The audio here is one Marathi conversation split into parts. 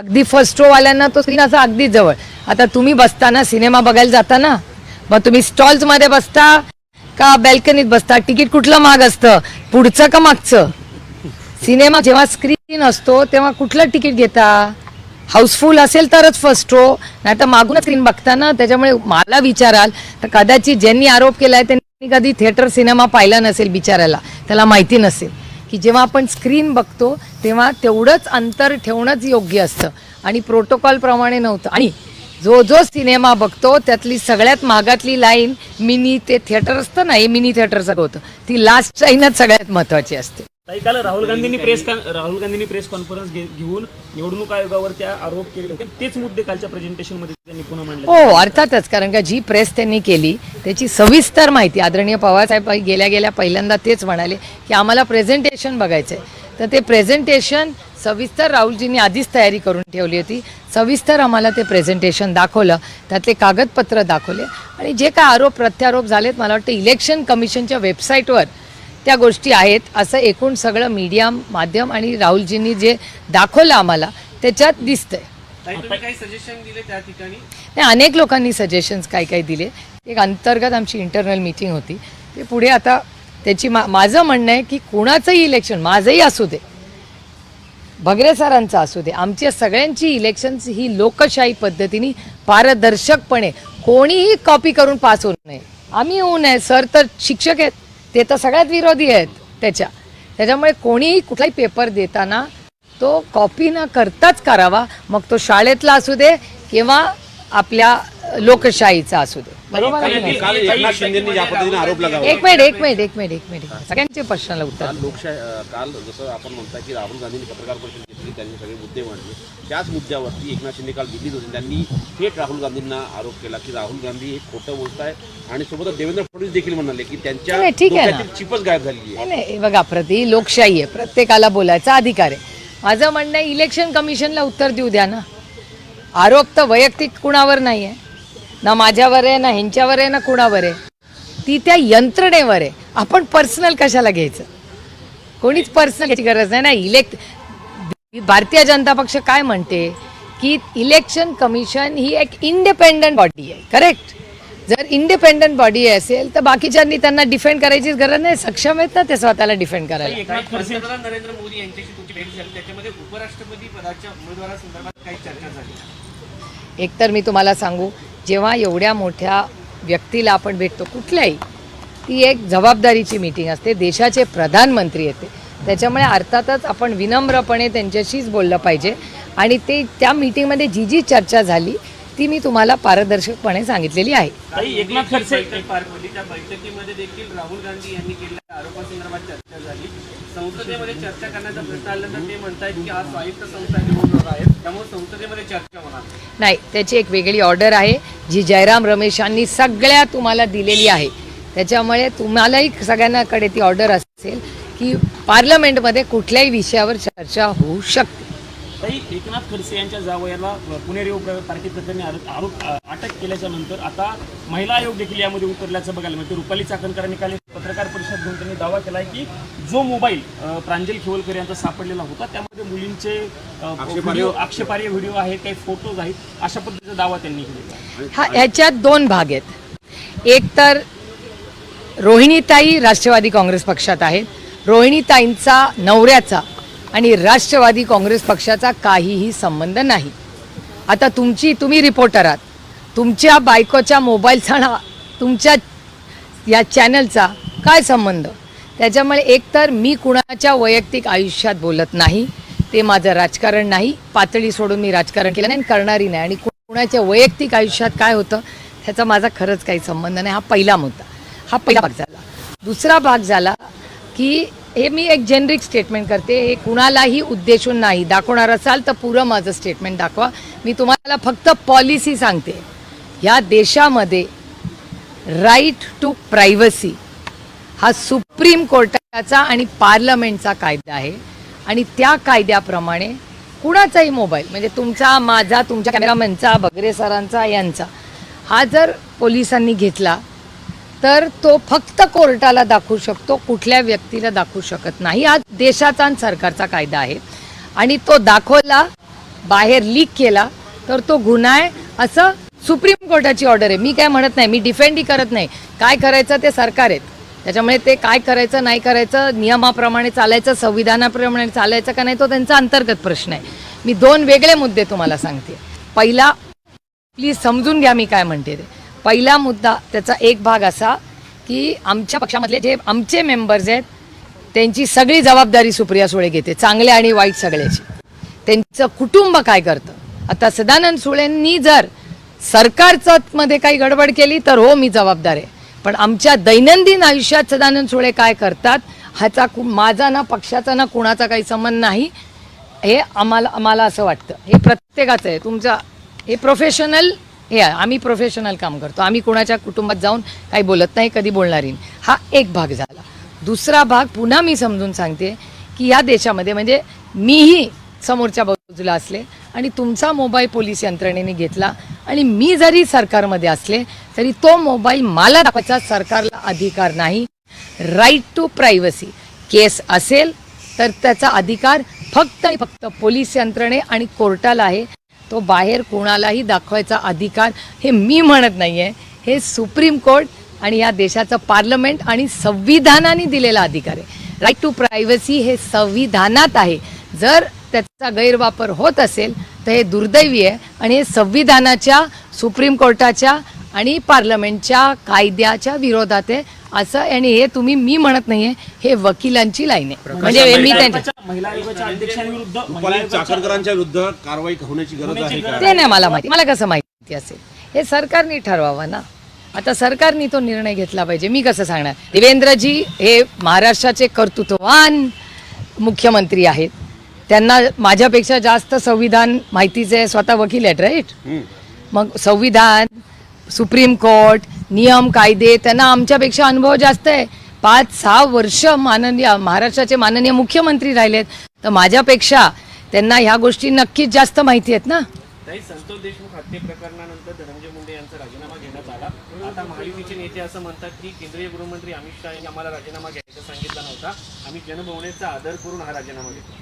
अगदी फर्स्ट वाल्यांना तो स्क्रीन असा अगदी जवळ. आता तुम्ही बसताना सिनेमा बघायला जाता ना मग तुम्ही स्टॉल्समध्ये बसता का बॅल्कनीत बसता? तिकीट कुठलं माग असतं? पुढचं का मागचं? सिनेमा जेव्हा स्क्रीन असतो तेव्हा कुठलं तिकीट घेता? हाऊसफुल असेल तरच फर्स्ट रो नाही तर मागून स्क्रीन बघता ना त्याच्यामुळे मला विचाराल तर कदाचित ज्यांनी आरोप केलाय त्यांनी कधी थिएटर सिनेमा पाहिला नसेल बिचारायला त्याला माहिती नसेल. की जेव्हा आपण स्क्रीन बघतो तेव्हा तेवढंच अंतर ठेवणंच योग्य असतं. आणि प्रोटोकॉल प्रमाणे नव्हतं. आणि जो जो सिनेमा बघतो त्यातली सगळ्यात मागातली लाईन मिनी ते थिएटर असतं ना हे मिनी थिएटरचं होतं. ती लास्ट लाईनच सगळ्यात महत्वाची असते. काल राहुल गांधींनी प्रेस राहुल गांधींनी प्रेस कॉन्फरन्स घेऊन निवडणूक आयोगावर त्या आरोप केले होते. तेच मुद्दे कालच्या प्रेझेंटेशनमध्ये त्यांनी पुन्हा मांडले. हो अर्थातच. कारण का जी प्रेस त्यांनी केली त्याची सविस्तर माहिती आदरणीय पवारसाहेब गेल्या गेल्या पहिल्यांदा तेच म्हणाले की आम्हाला प्रेझेंटेशन बघायचं आहे तर ते प्रेझेंटेशन सविस्तर राहुलजींनी आधीच तयारी करून ठेवली होती. सविस्तर आम्हाला ते प्रेझेंटेशन दाखवलं. त्यातले कागदपत्र दाखवले. आणि जे काय आरोप प्रत्यारोप झालेत मला वाटतं इलेक्शन कमिशनच्या वेबसाईटवर त्या गोष्टी आहेत. असं एकूण सगळं मीडिया माध्यम आणि राहुलजींनी जे दाखवलं आम्हाला त्याच्यात दिसतंय. काही सजेशन दिले त्या ठिकाणी? नाही अनेक लोकांनी सजेशन्स काय काय दिले. एक अंतर्गत आमची इंटरनल मीटिंग होती. ते पुढे आता त्याची मा माझं म्हणणं आहे की कुणाचंही इलेक्शन माझंही असू दे. भगरे सरांचं असू दे. आमच्या सगळ्यांची इलेक्शन्स ही लोकशाही पद्धतीने पारदर्शकपणे कोणीही कॉपी करून पास होऊ नये आम्ही होऊ नये. सर तर शिक्षक आहेत. ते तर सगळ्यात विरोधी आहेत त्याच्या. त्याच्यामुळे कोणीही कुठलाही पेपर देताना तो कॉपी न करताच करावा. मग तो शाळेतला असू दे किंवा आपल्या लोकशाहीचा असू दे. बरोबर आहे की नाही? काल एकनाथ शिंदेनी ज्या पद्धतीने आरोप लगावला. एक मिनिट एक मिनिट एक मिनिट एक मिनिट सगळ्यांच्या प्रश्नाला उत्तर काल लोकशाही अं, काल जसं आपण म्हणताय की राहुल गांधींनी पत्रकार परिषद घेतली त्यांनी सगळे मुद्दे मांडले. त्याच मुद्द्यावरती एकनाथ शिंदे काल दिल्लीत होते. त्यांनी थेट राहुल गांधींना आरोप केला की राहुल गांधी हे खोटं बोलताय आणि सोबतच देवेंद्र फडणवीस देखील म्हणाले की त्यांच्या नाही, ठीक आहे ना. डोक्यातील चिपच गायब झालेली आहे. नाही नाही हे बघा प्रति लोकशाही आहे. प्रत्येकाला बोलायचा अधिकार आहे. माझं म्हणणं आहे इलेक्शन कमिशनला उत्तर देऊ द्या ना. आरोप तर वैयक्तिक कुणावर नाही आहे ना माझ्यावर आहे ना ह्यांच्यावर आहे ना कुणावर. आहे ती त्या यंत्रणेवर. आहे आपण पर्सनल कशाला घ्यायचं? कोणीच पर्सनल घ्यायची गरज नाही ना? इलेक्ट भारतीय जनता पक्ष काय म्हणते? की इलेक्शन कमिशन ही एक इंडिपेंडंट बॉडी आहे. करेक्ट जर इंडिपेंडंट बॉडी असेल तर बाकीच्यांनी त्यांना डिफेंड करायचीच गरज नाही. सक्षम आहेत ना ते स्वतःला डिफेंड करायला. नरेंद्र मोदी यांच्याशी तुमची भेट झाली. त्याच्यामध्ये उपराष्ट्रपती पदाच्या उमेदवारासंदर्भात काही चर्चा झाली. एकतर मी तुम्हाला सांगू जेव्हा एवढ्या मोठ्या व्यक्तीला आपण भेटतो कुठल्याही ती एक जबाबदारीची मीटिंग असते. देशाचे प्रधानमंत्री येते. त्याच्यामुळे अर्थातच आपण विनम्रपणे त्यांच्याशीच बोललं पाहिजे. आणि ते त्या मीटिंगमध्ये जी जी चर्चा झाली ती मी तुम्हाला पारदर्शकपणे सांगितलेली आहे. एकनाथ खडसे बैठक पार पडली त्या बैठकीमध्ये देखील राहुल गांधी यांनी केलेल्या आरोपासंदर्भात चर्चा झाली. संसदेमध्ये चर्चा करण्याचा प्रश्न आल्यानंतर ते म्हणतायत की आज स्वायत्त संस्था निवडणूक आहेत. त्यामुळे संसदेमध्ये चर्चा होणार. नाही त्याची एक वेगळी ऑर्डर आहे जी जयराम रमेशांनी सगळ्या तुम्हाला दिलेली आहे. त्याच्यामुळे तुम्हालाही सगळ्यांनाकडे ती ऑर्डर असेल की पार्लमेंटमध्ये कुठल्याही विषयावर चर्चा होऊ शकते. ताई एकनाथ खडसे यांच्या जावयाला पुणेरी पार्टी प्रकरणी आरो- आरोप अटक केल्याच्यानंतर आता महिला आयोग देखील यामध्ये उतरल्याचं बघायला मिळतं. रुपाली चाकणकरांनी काल पत्रकार परिषद घेऊन त्यांनी दावा केला की जो मोबाईल प्रांजल खिवलकर यांचा सापडलेला होता त्यामध्ये मुलींचे अ, व्हिडिओ आक्षेपार्ह व्हिडिओ आहेत काही फोटोज आहेत अशा पद्धतीचा दावा त्यांनी केलेला हा ह्याच्यात दोन भाग आहेत. एक तर रोहिणीताई राष्ट्रवादी काँग्रेस पक्षात आहेत. रोहिणीताईंचा नवऱ्याचा आणि राष्ट्रवादी काँग्रेस पक्षाचा काहीही संबंध नाही. आता तुमची तुम्ही रिपोर्टर आहात. तुमच्या बायकोच्या मोबाईलचा ना तुमच्या या चॅनलचा काय संबंध? त्याच्यामुळे एकतर मी कुणाच्या वैयक्तिक आयुष्यात बोलत नाही ते माझं राजकारण नाही पातळी सोडून मी राजकारण केलं नाही आणि करणारी नाही. आणि कुणाच्या वैयक्तिक आयुष्यात काय होतं ह्याचा माझा खरंच काही संबंध नाही. हा पहिला मुद्दा. हा पहिला भाग झाला. दुसरा भाग झाला की हे मी एक जेनरिक स्टेटमेंट करते. हे कुणालाही उद्देशून नाही. दाखवणार असाल तर पुरं माझं स्टेटमेंट दाखवा. मी तुम्हाला फक्त पॉलिसी सांगते. या देशामध्ये राईट टू प्रायव्हसी हा सुप्रीम कोर्टाचा आणि पार्लमेंटचा कायदा आहे. आणि त्या कायद्याप्रमाणे कुणाचाही मोबाईल म्हणजे तुमचा माझा तुमच्या कॅमेरामॅनचा बगरे सरांचा यांचा हा जर पोलिसांनी घेतला तर तो फक्त कोर्टाला दाखवू शकतो कुठल्या व्यक्तीला दाखवू शकत नाही. हा देशाचा आणि सरकारचा कायदा आहे. आणि तो दाखवला बाहेर लीक केला तर तो गुन्हा आहे. असं सुप्रीम कोर्टाची ऑर्डर आहे. मी काय म्हणत नाही मी डिफेंडही करत नाही. काय करायचं ते सरकार आहेत. त्याच्यामुळे ते काय करायचं नाही करायचं नियमाप्रमाणे चालायचं संविधानाप्रमाणे चालायचं का नाही तो त्यांचा अंतर्गत प्रश्न आहे. मी दोन वेगळे मुद्दे तुम्हाला सांगते. पहिला प्लीज समजून घ्या मी काय म्हणते ते. पहिला मुद्दा त्याचा एक भाग असा की आमच्या पक्षामधले जे आमचे मेंबर्स आहेत त्यांची सगळी जबाबदारी सुप्रिया सुळे घेते चांगल्या आणि वाईट सगळ्याची. त्यांचं कुटुंब काय करतं? आता सदानंद सुळेंनी जर सरकारचं मध्ये काही गडबड केली तर हो मी जबाबदार आहे. पण आमच्या दैनंदिन आयुष्यात सदानंद सुळे काय करतात ह्याचा कु- माझा ना पक्षाचा ना कुणाचा काही संबंध नाही हे आम्हाला आम्हाला असं वाटतं. हे प्रत्येकाचं आहे. तुमचा हे प्रोफेशनल हे आहे आम्ही प्रोफेशनल काम करतो. आम्ही कुणाच्या कुटुंबात जाऊन काही बोलत नाही कधी बोलणारी हा एक भाग झाला. दुसरा भाग पुन्हा मी समजून सांगते की या देशामध्ये म्हणजे मीही समोरच्या बाजूला असले आणि तुमचा मोबाईल पोलीस यंत्रणेने घेतला आणि मी जरी सरकारमध्ये असले तरी तो मोबाईल मला दाखवायचा सरकारला अधिकार नाही. राईट टू प्रायव्हसी केस असेल तर त्याचा अधिकार फक्त आणि फक्त पोलीस यंत्रणे आणि कोर्टाला आहे. तो बाहेर कोणालाही दाखवायचा अधिकार हे मी म्हणत नाही आहे हे सुप्रीम कोर्ट आणि या देशाचं पार्लमेंट आणि संविधानाने दिलेला अधिकार आहे. राईट टू प्रायव्हसी हे संविधानात आहे. जर त्याचा गैरवापर होत असेल तर हे दुर्दैवी आहे आणि हे संविधानाच्या सुप्रीम कोर्टाच्या आणि पार्लमेंटच्या कायद्याच्या विरोधात आहे. असं आणि हे तुम्ही मी म्हणत नाहीये हे वकिलांची लाईन आहे. म्हणजे मी महिला त्यांच्या विरुद्ध कारवाई होण्याची गरज आहे ते नाही मला माहिती मला कसं माहिती असेल? हे सरकारने ठरवावं ना. आता सरकारने तो निर्णय घेतला पाहिजे. मी कसं सांगणार? देवेंद्रजी हे महाराष्ट्राचे कर्तृत्ववान मुख्यमंत्री आहेत. त्यांना माझ्यापेक्षा जास्त संविधान माहितीचे आहे, स्वतः वकील आहेत राईट. मग संविधान सुप्रीम कोर्ट नियम कायदे त्यांना आमच्यापेक्षा अनुभव जास्त आहे. पाच सहा वर्ष माननीय महाराष्ट्राचे माननीय मुख्यमंत्री राहिलेत. तर माझ्यापेक्षा त्यांना ह्या गोष्टी नक्कीच जास्त माहिती आहेत ना? ताई संतोष देशमुख हत्ये प्रकरणानंतर धनंजय मुंडे यांचा राजीनामा घेण्यात आला. आता महायुतीचे नेते असं म्हणतात की केंद्रीय गृहमंत्री अमित शहा यांनी आम्हाला राजीनामा घ्यायचा सांगितला नव्हता. आम्ही जनभवनेचा आदर करून हा राजीनामा घेतला.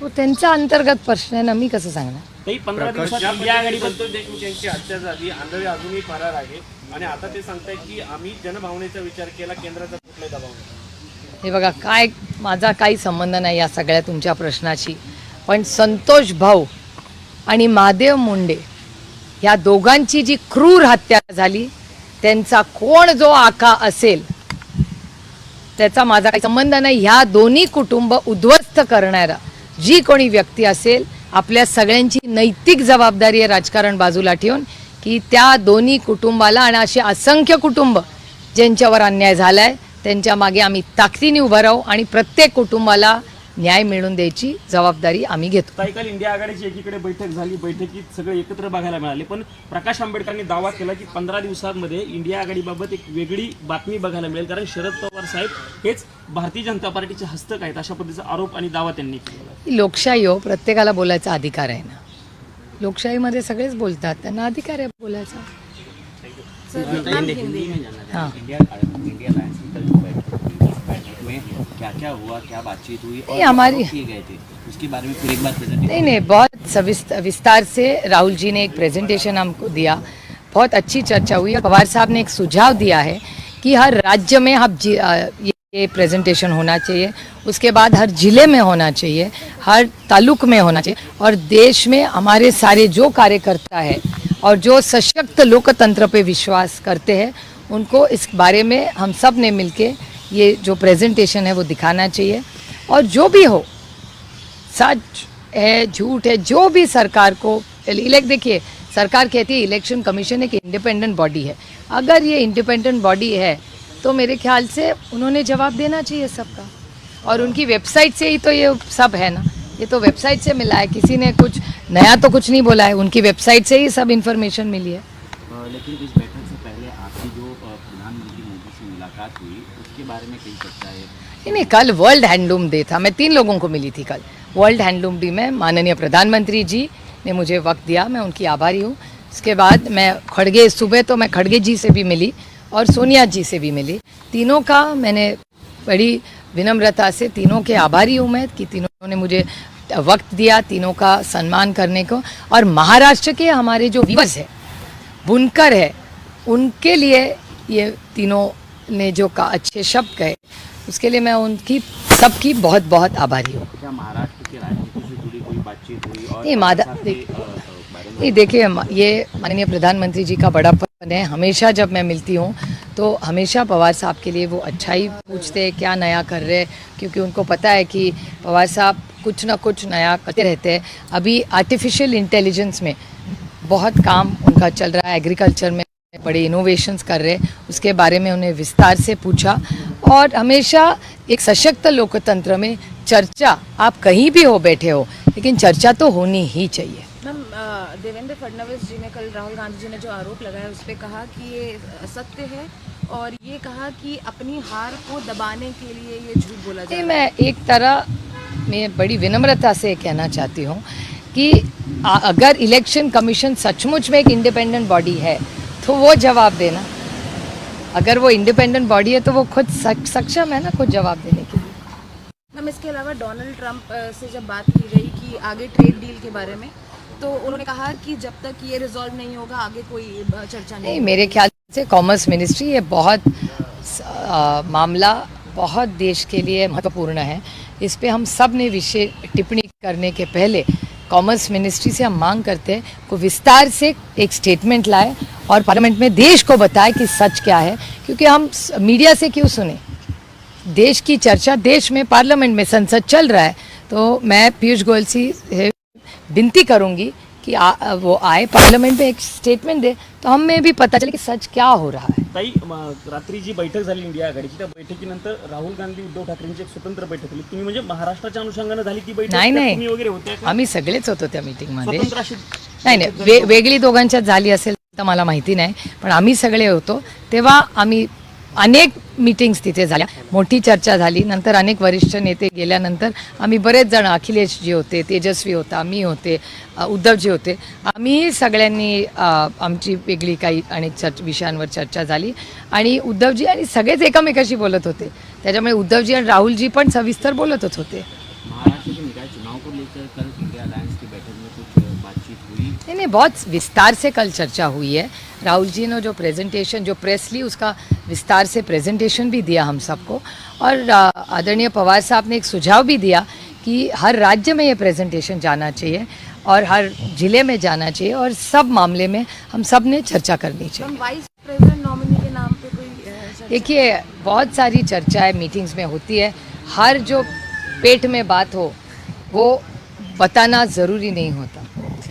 तो त्यांचा अंतर्गत प्रश्न आहे ना मी कसं सांगणार? ताई पंधरा दिवसात ज्या इंडिया आघाडी पद्धतीने संतोष देशमुख यांची हत्या झाली आंधळे अजूनही फरार आहे. आणि आता ते सांगतायत की आम्ही जनभावनेचा विचार केला केंद्राचा कुठलाही दबाव नाही. हे बघा काय माझा काही संबंध नाही या सगळ्या तुमच्या प्रश्नाशी. पण संतोष भाऊ आणि महादेव मुंडे ह्या दोघांची जी क्रूर हत्या झाली त्यांचा कोण जो आका असेल त्याचा माझा काही संबंध नाही. ह्या दोन्ही कुटुंब उद्ध्वस्त करणारा जी कोणी व्यक्ती असेल आपल्या सगळ्यांची नैतिक जबाबदारी आहे राजकारण बाजूला ठेवून की त्या दोन्ही कुटुंबाला आणि असे असंख्य कुटुंब ज्यांच्यावर अन्याय झालाय त्यांच्या मागे आम्ही ताकदीने उभं राहू आणि प्रत्येक कुटुंबाला न्याय मिळवून द्यायची जबाबदारी आम्ही घेतो. ताई काल इंडिया आघाडीची एकीकडे बैठक झाली. बैठकीत सगळे एकत्र बघायला मिळाले. पण प्रकाश आंबेडकरांनी दावा केला की पंधरा दिवसांमध्ये इंडिया आघाडीबाबत एक वेगळी बातमी बघायला मिळेल. कारण शरद पवार साहेब हेच भारतीय जनता पार्टीचे हस्तक आहेत अशा पद्धतीचा आरोप आणि दावा त्यांनी केला लोकशाही हो प्रत्येकाला बोलायचा अधिकार आहे ना. लोकशाहीमध्ये सगळेच बोलतात. त्यांना अधिकार आहे बोलायचा. हाँ. में क्या क्या हुआ क्या बातचीत हुई और हमारी- किए गए थे? उसके बारे में फिर एक बार प्रेजेंटेशन नहीं नहीं बहुत विस्तार से राहुल जी ने एक प्रेजेंटेशन हमको दिया। बहुत अच्छी चर्चा हुई पवार साहब ने एक सुझाव दिया है कि हर राज्य में हम ये प्रेजेंटेशन होना चाहिए। उसके बाद हर ज़िले में होना चाहिए हर तालुक में होना चाहिए और देश में हमारे सारे जो कार्यकर्ता है और जो सशक्त लोकतंत्र पे विश्वास करते हैं उनको इस बारे में हम सबने मिलके ये जो प्रेजेंटेशन है वो दिखाना चाहिए। और जो भी हो, सच है, झूठ है, जो भी सरकार को इलेक्ट देखिए, सरकार कहती है इलेक्शन कमीशन एक इंडिपेंडेंट बॉडी है। अगर ये इंडिपेंडेंट बॉडी है तो मेरे ख्याल से उन्होंने जवाब देना चाहिए सबका। और उनकी वेबसाइट से ही तो ये सब है ना। ये तो वेबसाइट से मिला है, किसी ने कुछ नया तो कुछ नहीं बोला है, उनकी वेबसाइट से ही सब इन्फॉर्मेशन मिली है। लेकिन इस बैठक से पहले आपकी जो प्रधानमंत्री मोदी से मुलाकात हुई, उसके बारे में कई चर्चा है। नहीं नहीं, कल वर्ल्ड हैंडलूम डे था। मैं तीन लोगों को मिली थी कल। वर्ल्ड हैंडलूम डे में माननीय प्रधानमंत्री जी ने मुझे वक्त दिया। मैं उनकी आभारी हूँ। उसके बाद मैं खड़गे, सुबह तो मैं खड़गे जी से भी मिली और सोनिया जी से भी मिली। तीनों का मैंने बड़ी विनम्रता से तीनों के आभारी हूँ मैं कि तीनों ने मुझे वक्त दिया तीनों का सम्मान करने को। और महाराष्ट्र के हमारे जो वीवर्स है बुनकर है उनके लिए ये तीनों ने जो का अच्छे शब्द कहे उसके लिए मैं उनकी सबकी बहुत बहुत आभारी हूँ। नहीं, मादा- नहीं देखिए ये माननीय प्रधानमंत्री जी का बड़ा बड़ापन है। हमेशा जब मैं मिलती हूँ तो हमेशा पवार साहब के लिए वो अच्छा ही पूछते हैं क्या नया कर रहे हैं क्योंकि उनको पता है कि पवार साहब कुछ ना कुछ नया करते रहते हैं। अभी आर्टिफिशियल इंटेलिजेंस में बहुत काम उनका चल रहा है एग्रीकल्चर में बड़े इनोवेशंस कर रहे हैं। उसके बारे में उन्हें विस्तार से पूछा। और हमेशा एक सशक्त लोकतंत्र में चर्चा आप कहीं भी हो बैठे हो लेकिन चर्चा तो होनी ही चाहिए। मैम देवेंद्र फडणवीस जी ने कल राहुल गांधी जी ने जो आरोप लगाया उस पर कहा कि ये सत्य है और ये कहा कि अपनी हार को दबाने के लिए ये झूठ बोला जा नहीं रहा है। मैं एक तरह मैं बड़ी विनम्रता से कहना चाहती हूँ कि अगर इलेक्शन कमीशन सचमुच में एक इंडिपेंडेंट बॉडी है तो वो जवाब देना। अगर वो इंडिपेंडेंट बॉडी है तो वो खुद सक- सक्षम है ना खुद जवाब देने के लिए। मैम इसके अलावा डोनाल्ड ट्रंप से जब बात की गई कि आगे ट्रेड डील के बारे में तो उन्होंने कहा कि जब तक ये रिजॉल्व नहीं होगा आगे कोई चर्चा नहीं नहीं मेरे ख्याल से कॉमर्स मिनिस्ट्री ये बहुत आ, मामला बहुत देश के लिए महत्वपूर्ण है। इस पर हम सबने विषय टिप्पणी करने के पहले कॉमर्स मिनिस्ट्री से हम मांग करते हैं को विस्तार से एक स्टेटमेंट लाए और पार्लियामेंट में देश को बताए कि सच क्या है। क्योंकि हम मीडिया से क्यों सुने? देश की चर्चा देश में पार्लियामेंट में संसद चल रहा है। तो मैं पीयूष गोयल से विनती करूँगी कि आ, वो आए पार्लियामेंट में एक स्टेटमेंट दे तो हमें भी पता चले कि सच क्या हो रहा है। ताई म, रात्री जी बैठक झाली इंडिया आघाडीची त्या बैठकीनंतर राहुल गांधी उद्धव ठाकरेंची एक स्वतंत्र बैठक झाली तुम्ही म्हणजे महाराष्ट्राच्या अनुषंगाने झाली ती बैठक? नाही नाही. तुम्ही वगैरे होते का? आम्ही सगळेच होतो त्या मीटिंगमध्ये स्वतंत्र अशी नाही नाही. वे वेगळी दोघांच्यात झाली असेल तर मला माहिती नाही पण आम्ही सगळे होतो. तेव्हा आम्ही अनेक मीटिंग्स तिथे झाल्या. मोठी चर्चा झाली. नंतर अनेक वरिष्ठ नेते गेल्यानंतर आम्ही बरेच जण अखिलेशजी होते तेजस्वी होता मी होते उद्धवजी होते. आम्ही सगळ्यांनी आमची वेगळी काही अनेक चर्च विषयांवर चर्चा झाली. आणि उद्धवजी आणि सगळेच एकमेकाशी बोलत होते. त्याच्यामुळे उद्धवजी आणि राहुलजी पण सविस्तर बोलतच होते. नहीं नहीं बहुत विस्तार से कल चर्चा हुई है। राहुल जी ने जो प्रेजेंटेशन जो प्रेस ली उसका विस्तार से प्रेजेंटेशन भी दिया हम सबको। और आदरणीय पवार साहब ने एक सुझाव भी दिया कि हर राज्य में ये प्रेजेंटेशन जाना चाहिए और हर ज़िले में जाना चाहिए और सब मामले में हम सबने चर्चा करनी चाहिए। वाइस प्रेसिडेंट नॉमिनी के नाम पे कोई देखिए बहुत सारी चर्चाएँ मीटिंग्स में होती है। हर जो पेट में बात हो वो बताना ज़रूरी नहीं होता।